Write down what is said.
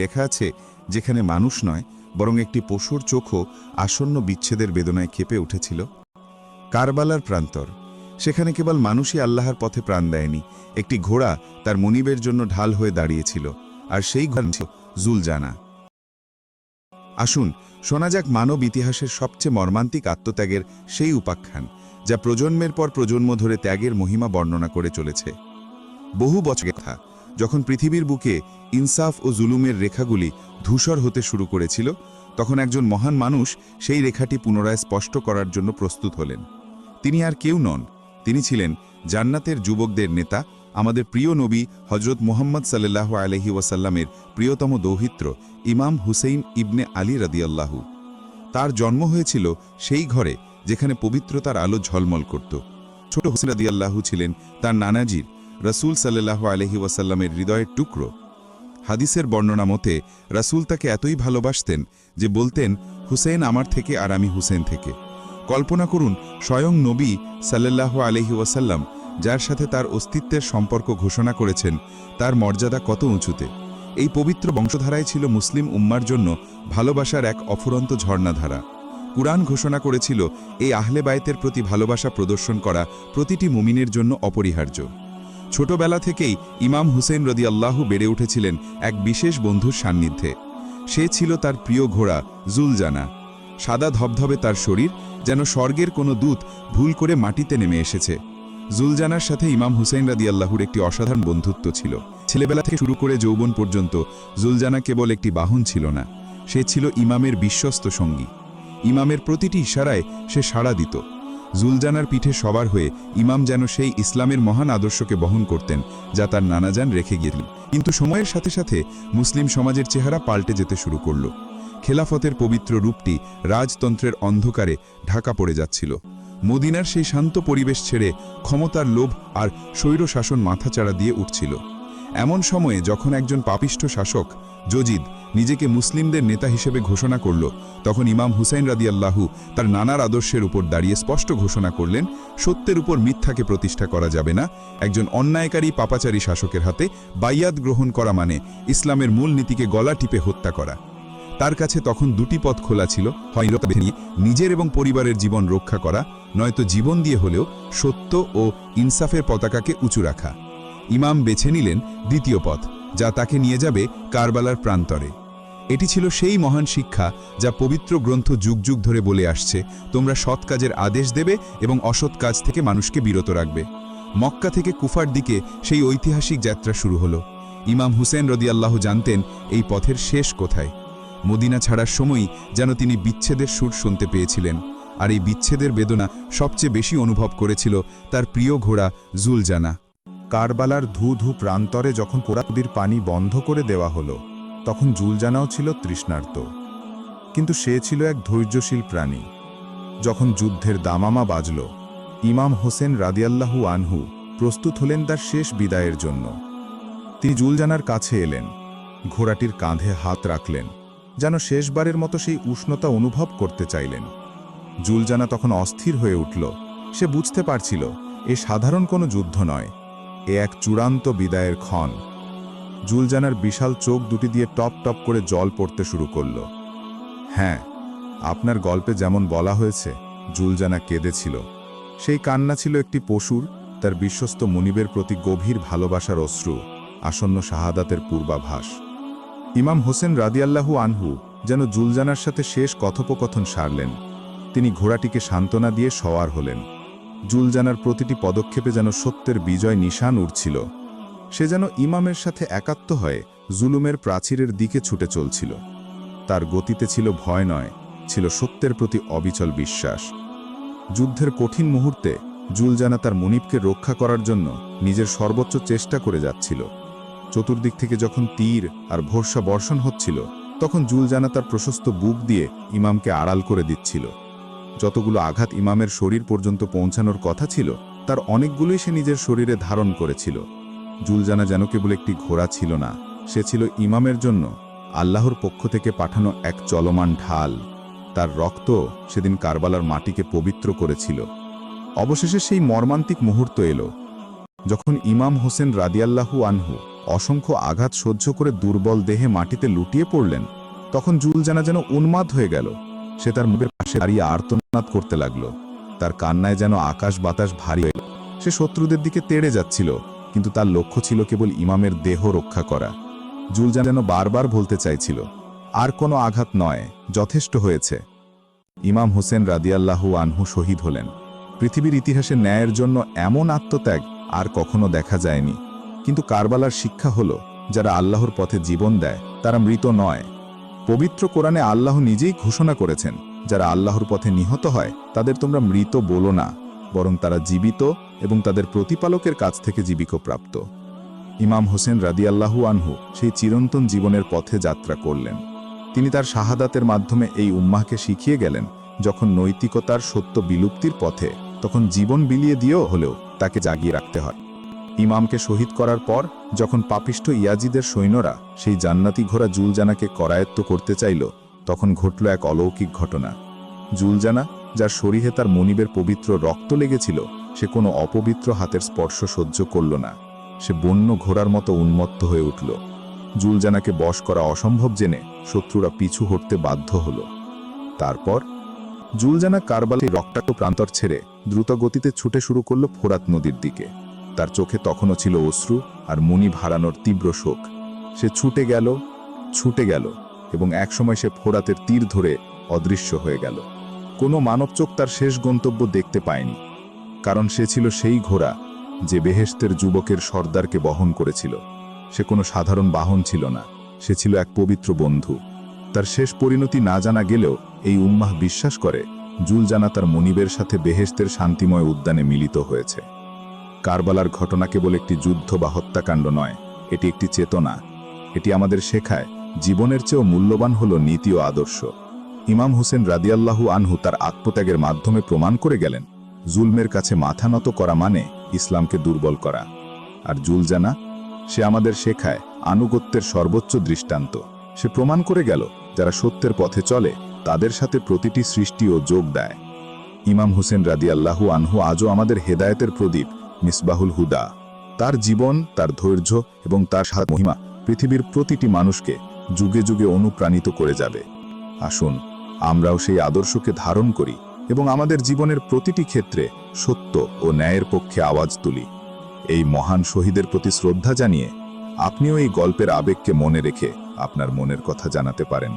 লেখা আছে, যেখানে মানুষ নয়, বরং একটি পশুর চোখও আসন্ন বিচ্ছেদের বেদনায় ক্ষেপে উঠেছিল। কারবালার প্রান্তর, সেখানে কেবল মানুষই আল্লাহর পথে প্রাণ দেয়নি, একটি ঘোড়া তার মনিবের জন্য ঢাল হয়ে দাঁড়িয়েছিল, আর সেই ঘোড়া জুলজানা। আসুন, শোনা যাক মানব ইতিহাসের সবচেয়ে মর্মান্তিক আত্মত্যাগের সেই উপাখ্যান, যা প্রজন্মের পর প্রজন্ম ধরে ত্যাগের মহিমা বর্ণনা করে চলেছে। বহু বছর কথা যখন পৃথিবীর বুকে ইনসাফ ও জুলুমের রেখাগুলি ধূসর হতে শুরু করেছিল, তখন একজন মহান মানুষ সেই রেখাটি পুনরায় স্পষ্ট করার জন্য প্রস্তুত হলেন। তিনি আর কেউ নন, তিনি ছিলেন জান্নাতের যুবকদের নেতা, আমাদের প্রিয় নবী হজরত মোহাম্মদ সাল্লাহ আলহি ওয়াসাল্লামের প্রিয়তম দৌহিত্র ইমাম হুসেইন ইবনে আলী রাদিয়াল্লাহু। তার জন্ম হয়েছিল সেই ঘরে যেখানে পবিত্রতার আলো ঝলমল করত। ছোট হুসেন রাদিয়াল্লাহু ছিলেন তার নানাজির, রসুল সাল্লাহ আলহি ওয়াসাল্লামের হৃদয়ের টুকরো। হাদিসের বর্ণনা মতে, রাসূল তাকে এতই ভালোবাসতেন যে বলতেন, হুসেন আমার থেকে আর আমি হুসেন থেকে। কল্পনা করুন, স্বয়ং নবী সাল্লাহ আলহি ওয়াসাল্লাম, যার সাথে তার অস্তিত্বের সম্পর্ক ঘোষণা করেছেন, তার মর্যাদা কত উঁচুতে। এই পবিত্র বংশধারায় ছিল মুসলিম উম্মার জন্য ভালোবাসার এক অফুরন্ত ঝর্ণাধারা। কুরআন ঘোষণা করেছিল, এই আহলে বায়েতের প্রতি ভালোবাসা প্রদর্শন করা প্রতিটি মুমিনের জন্য অপরিহার্য। ছোটবেলা থেকেই ইমাম হুসেন রদি আল্লাহু বেড়ে উঠেছিলেন এক বিশেষ বন্ধুর সান্নিধ্যে। সে ছিল তার প্রিয় ঘোড়া, জুলজানা। সাদা ধবধবে তার শরীর যেন স্বর্গের কোনো দূত ভুল করে মাটিতে নেমে এসেছে। জুলজানার সাথে ইমাম হুসেন রাদি আল্লাহুর একটি অসাধারণ বন্ধুত্ব ছিল। ছেলেবেলা থেকে শুরু করে যৌবন পর্যন্ত জুলজানা কেবল একটি বাহন ছিল না, সে ছিল ইমামের বিশ্বস্ত সঙ্গী। ইমামের প্রতিটি ইশারায় সে সাড়া দিত। জুলজানার পিঠে সবার হয়ে ইমাম যেন সেই ইসলামের মহান আদর্শকে বহন করতেন, যা তার নানাজান রেখে গিয়েছিলেন কিন্তু সময়ের সাথে সাথে মুসলিম সমাজের চেহারা পাল্টে যেতে শুরু করল। খেলাফতের পবিত্র রূপটি রাজতন্ত্রের অন্ধকারে ঢাকা পড়ে যাচ্ছিল। মদিনার সেই শান্ত পরিবেশ ছেড়ে ক্ষমতার লোভ আর স্বৈর শাসন মাথাচাড়া দিয়ে উঠছিল। এমন সময়ে যখন একজন পাপিষ্ঠ শাসক জজিদ নিজেকে মুসলিমদের নেতা হিসেবে ঘোষণা করল, তখন ইমাম হুসাইন রাদিয়াল্লাহু তার নানার আদর্শের উপর দাঁড়িয়ে স্পষ্ট ঘোষণা করলেন, সত্যের উপর মিথ্যাকে প্রতিষ্ঠা করা যাবে না। একজন অন্যায়কারী পাপাচারী শাসকের হাতে বাইয়াত গ্রহণ করা মানে ইসলামের মূল নীতিকে গলা টিপে হত্যা করা। তার কাছে তখন দুটি পথ খোলা ছিল হয় নিজের এবং পরিবারের জীবন রক্ষা করা, নয়তো জীবন দিয়ে হলেও সত্য ও ইনসাফের পতাকাকে উঁচু রাখা। ইমাম বেছে নিলেন দ্বিতীয় পথ, যা তাকে নিয়ে যাবে কারবালার প্রান্তরে। এটি ছিল সেই মহান শিক্ষা যা পবিত্র গ্রন্থ যুগ যুগ ধরে বলে আসছে, তোমরা সৎ কাজের আদেশ দেবে এবং অসৎ কাজ থেকে মানুষকে বিরত রাখবে। মক্কা থেকে কুফার দিকে সেই ঐতিহাসিক যাত্রা শুরু হলো। ইমাম হুসেন রদিয়াল্লাহ জানতেন এই পথের শেষ কোথায়। মদিনা ছাড়ার সময়ই যেন তিনি বিচ্ছেদের সুর শুনতে পেয়েছিলেন, আর এই বিচ্ছেদের বেদনা সবচেয়ে বেশি অনুভব করেছিল তার প্রিয় ঘোড়া জুলজানা। কারবালার ধু ধু প্রান্তরে যখন পোড়াকুদির পানি বন্ধ করে দেওয়া হলো, তখন জুলজানাও ছিল তৃষ্ণার্ত। কিন্তু সে ছিল এক ধৈর্যশীল প্রাণী। যখন যুদ্ধের দামামা বাজল, ইমাম হোসেন রাদিয়াল্লাহু আনহু প্রস্তুত হলেন তার শেষ বিদায়ের জন্য। তিনি জুলজানার কাছে এলেন, ঘোড়াটির কাঁধে হাত রাখলেন, যেন শেষবারের মতো সেই উষ্ণতা অনুভব করতে চাইলেন। জুলজানা তখন অস্থির হয়ে উঠল। সে বুঝতে পারছিল, এ সাধারণ কোনো যুদ্ধ নয়। এ এক চূড়ান্ত বিদায়ের ক্ষণ। জুলজানার বিশাল চোখ দুটি দিয়ে টপ টপ করে জল পড়তে শুরু করল। হ্যাঁ আপনার গল্পে যেমন বলা হয়েছে, জুলজানা কেঁদেছিল। সেই কান্না ছিল একটি পশুর, তার বিশ্বস্ত মনিবের প্রতি গভীর ভালোবাসার অশ্রু, আসন্ন শাহাদাতের পূর্বাভাস। ইমাম হোসেন রাদিয়াল্লাহু আনহু যেন জুলজানার সাথে শেষ কথোপকথন সারলেন। তিনি ঘোড়াটিকে সান্ত্বনা দিয়ে সওয়ার হলেন। জুলজানার প্রতিটি পদক্ষেপে যেন সত্যের বিজয় নিশান উঠছিল সে যেন ইমামের সাথে একাত্ম হয়ে জুলুমের প্রাচীরের দিকে ছুটে চলছিল। তার গতিতে ছিল ভয় নয়, ছিল সত্যের প্রতি অবিচল বিশ্বাস। যুদ্ধের কঠিন মুহূর্তে জুলজানা তার মনিবকে রক্ষা করার জন্য নিজের সর্বোচ্চ চেষ্টা করে যাচ্ছিল। চতুর্দিক থেকে যখন তীর আর ভরসা বর্ষণ হচ্ছিল, তখন জুলজানা তার প্রশস্ত বুক দিয়ে ইমামকে আড়াল করে দিচ্ছিল। যতগুলো আঘাত ইমামের শরীর পর্যন্ত পৌঁছানোর কথা ছিল, তার অনেকগুলোই সে নিজের শরীরে ধারণ করেছিল। জুলজানা যেন কেবল একটি ঘোড়া ছিল না, সে ছিল ইমামের জন্য আল্লাহর পক্ষ থেকে পাঠানো এক চলমান ঢাল। তার রক্ত সেদিন কারবালার মাটিকে পবিত্র করেছিল। অবশেষে সেই মর্মান্তিক মুহূর্ত এলো, যখন ইমাম হোসেন রাদিয়াল্লাহু আনহু অসংখ্য আঘাত সহ্য করে দুর্বল দেহে মাটিতে লুটিয়ে পড়লেন, তখন জুলজানা যেন উন্মাদ হয়ে গেল। সে তার মুখের পাশে দাঁড়িয়ে আর্তনাদ করতে লাগল। তার কান্নায় যেন আকাশ বাতাস ভারী হয়ে সে শত্রুদের দিকে তেড়ে যাচ্ছিল, কিন্তু তার লক্ষ্য ছিল কেবল ইমামের দেহ রক্ষা করা। জুলজান যেন বারবার বলতে চাইছিল, আর কোনো আঘাত নয়, যথেষ্ট হয়েছে। ইমাম হোসেন রাদিয়াল্লাহু আনহু শহীদ হলেন। পৃথিবীর ইতিহাসে ন্যায়ের জন্য এমন আত্মত্যাগ আর কখনো দেখা যায়নি। কিন্তু কারবালার শিক্ষা হল, যারা আল্লাহর পথে জীবন দেয়, তারা মৃত নয়। পবিত্র কোরআনে আল্লাহ নিজেই ঘোষণা করেছেন যারা আল্লাহর পথে নিহত হয়, তাদের তোমরা মৃত বলো না, বরং তারা জীবিত এবং তাদের প্রতিপালকের কাছ থেকে জীবিকপ্রাপ্ত ইমাম হোসেন রাদিয়াল্লাহু আনহু সেই চিরন্তন জীবনের পথে যাত্রা করলেন। তিনি তার শাহাদাতের মাধ্যমে এই উম্মাহকে শিখিয়ে গেলেন, যখন নৈতিকতার সত্য বিলুপ্তির পথে, তখন জীবন বিলিয়ে দিয়েও হলেও তাকে জাগিয়ে রাখতে হয়। ইমামকে শহীদ করার পর, যখন পাপিষ্ঠ ইয়াজিদের সৈন্যরা সেই জান্নাতি ঘোড়া জুলজানাকে করায়ত্ত করতে চাইল তখন ঘটল এক অলৌকিক ঘটনা। জুলজানা, যার শরীরে তার মনিবের পবিত্র রক্ত লেগেছিল, সে কোনো অপবিত্র হাতের স্পর্শ সহ্য করল না। সে বন্য ঘোড়ার মতো উন্মত্ত হয়ে উঠল। জুলজানাকে বশ করা অসম্ভব জেনে শত্রুরা পিছু হটতে বাধ্য হল। তারপর জুলজানা কারবাল রক্তাক্ত প্রান্তর ছেড়ে দ্রুত গতিতে ছুটে শুরু করল ফোরাত নদীর দিকে। তার চোখে তখনও ছিল অশ্রু আর মুনি ভাড়ানোর তীব্র শোক। সে ছুটে গেল ছুটে গেল। এবং একসময় সে ফোরাতের তীর ধরে অদৃশ্য হয়ে গেল। কোনো মানব চোখ তার শেষ গন্তব্য দেখতে পায়নি, কারণ সে ছিল সেই ঘোড়া যে বেহেস্তের যুবকের সর্দারকে বহন করেছিল। সে কোনো সাধারণ বাহন ছিল না, সে ছিল এক পবিত্র বন্ধু। তার শেষ পরিণতি না জানা গেলেও এই উম্মাহ বিশ্বাস করে, জুলজানা তার মনিবের সাথে বেহেস্তের শান্তিময় উদ্যানে মিলিত হয়েছে। কারবালার ঘটনা কেবল একটি যুদ্ধ বা হত্যাকাণ্ড নয়, এটি একটি চেতনা। এটি আমাদের শেখায় জীবনের চেয়েও মূল্যবান হল নীতি ও আদর্শ। ইমাম হোসেন রাদিয়াল্লাহু আনহু তার আত্মত্যাগের মাধ্যমে প্রমাণ করে গেলেন, জুলমের কাছে মাথা নত করা মানে ইসলামকে দুর্বল করা। আর জুল জানা, সে আমাদের শেখায় আনুগত্যের সর্বোচ্চ দৃষ্টান্ত। সে প্রমাণ করে গেল, যারা সত্যের পথে চলে, তাদের সাথে প্রতিটি সৃষ্টিও যোগ দেয়। ইমাম হোসেন রাদিয়াল্লাহু আনহু আজও আমাদের হেদায়েতের প্রদীপ, মিসবাহুল হুদা। তার জীবন, তার ধৈর্য এবং তার মহিমা পৃথিবীর প্রতিটি মানুষকে যুগে যুগে অনুপ্রাণিত করে যাবে। আসুন, আমরাও সেই আদর্শকে ধারণ করি এবং আমাদের জীবনের প্রতিটি ক্ষেত্রে সত্য ও ন্যায়ের পক্ষে আওয়াজ তুলি। এই মহান শহীদের প্রতি শ্রদ্ধা জানিয়ে আপনিও এই গল্পের আবেগকে মনে রেখে আপনার মনের কথা জানাতে পারেন।